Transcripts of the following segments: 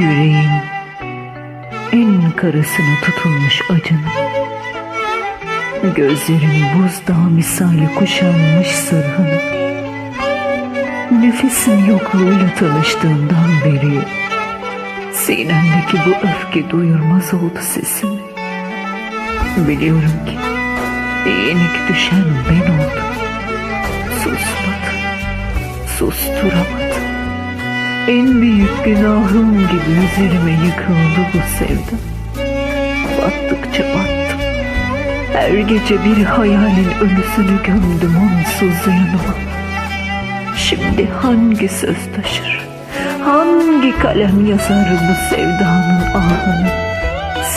yüreğin en karasına tutulmuş acını Gözlerin buzdağı misali kuşanmış sırhını. Nefesin yokluğuyla tanıştığından beri Sinemdeki bu öfke duyurmaz oldu sesimi. Biliyorum ki yenik düşen ben oldum. Susmadı, susturamadı En büyük günahım gibi üzerime yıkıldı bu sevda. Battıkça battım. Her gece bir hayalin ölüsünü gömdüm onsuz yanıma. Şimdi hangi söz taşır? Hangi kalem yazar bu sevdanın ahını?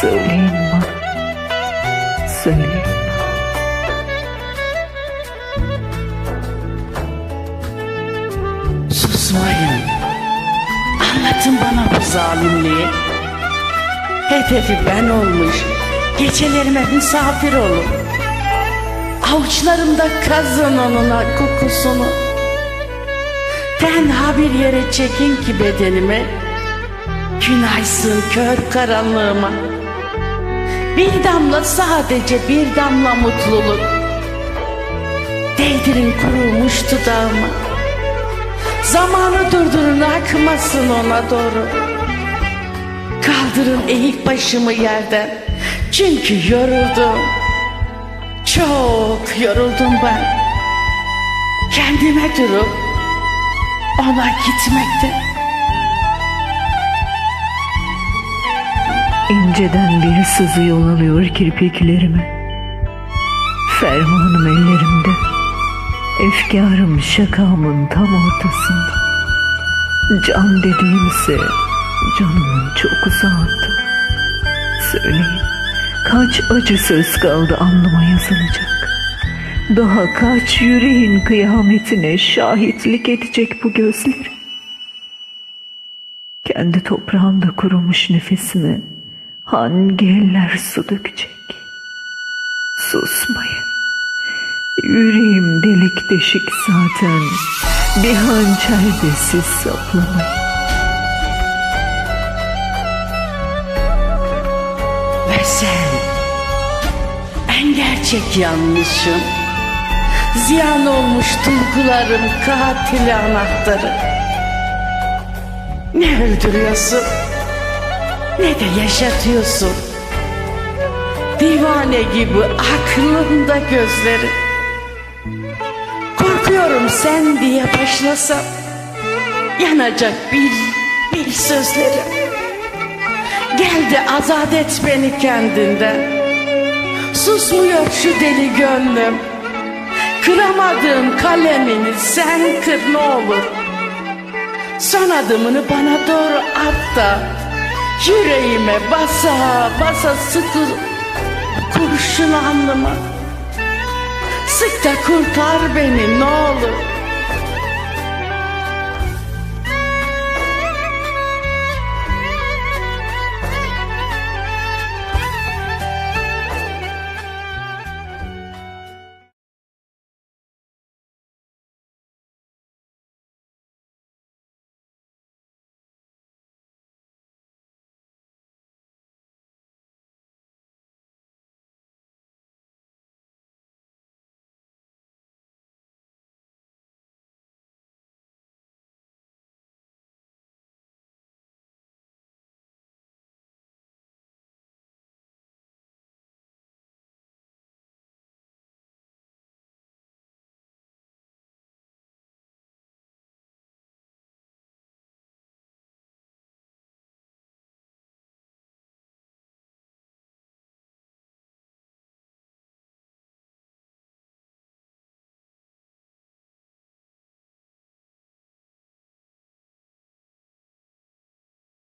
Söyleyin bana. Söyleyin Susmayın. Anlatın bana bu zalimliği. Hedefi ben olmuş. Gecelerime misafir olun. Avuçlarımda kazın onuna kokusunu. Tenha bir yere çekin ki bedenimi. Gün aysın kör karanlığıma. Bir damla sadece bir damla mutluluk. Değdirin kurulmuş dudağıma. Zamanı durdurun akmasın ona doğru. Kaldırın eğik başımı yerden. Çünkü yoruldum. Çok yoruldum ben. Kendime durup ona gitmekte. İnceden bir sızı yol alıyor kirpiklerime. Fermanım ellerimde. Efkarım şakamın tam ortasında. Can dediğimse canımın çok uzağında. Söyleyin kaç acı söz kaldı alnıma yazılacak. Daha kaç yüreğin kıyametine şahitlik edecek bu gözler. Kendi toprağında kurumuş nefesime hangi eller su dökecek? Susmayın. Yüreğim delik deşik zaten. Bir hançer de siz saplamayın. Ve sen en gerçek yanlışım. Ziyan olmuş duygularım katili anahtarı. Ne öldürüyorsun ne de yaşatıyorsun. Divane gibi aklımda gözlerin. Korkuyorum sen diye başlasam yanacak bir bir sözlerim. Gel de azat et beni kendinden. Susmuyor şu deli gönlüm. Kıramadığım kalemini sen kır ne olur. Son adımını bana doğru at da yüreğime basa basa sıkı kurşun alnıma. Sık da kurtar beni ne olur.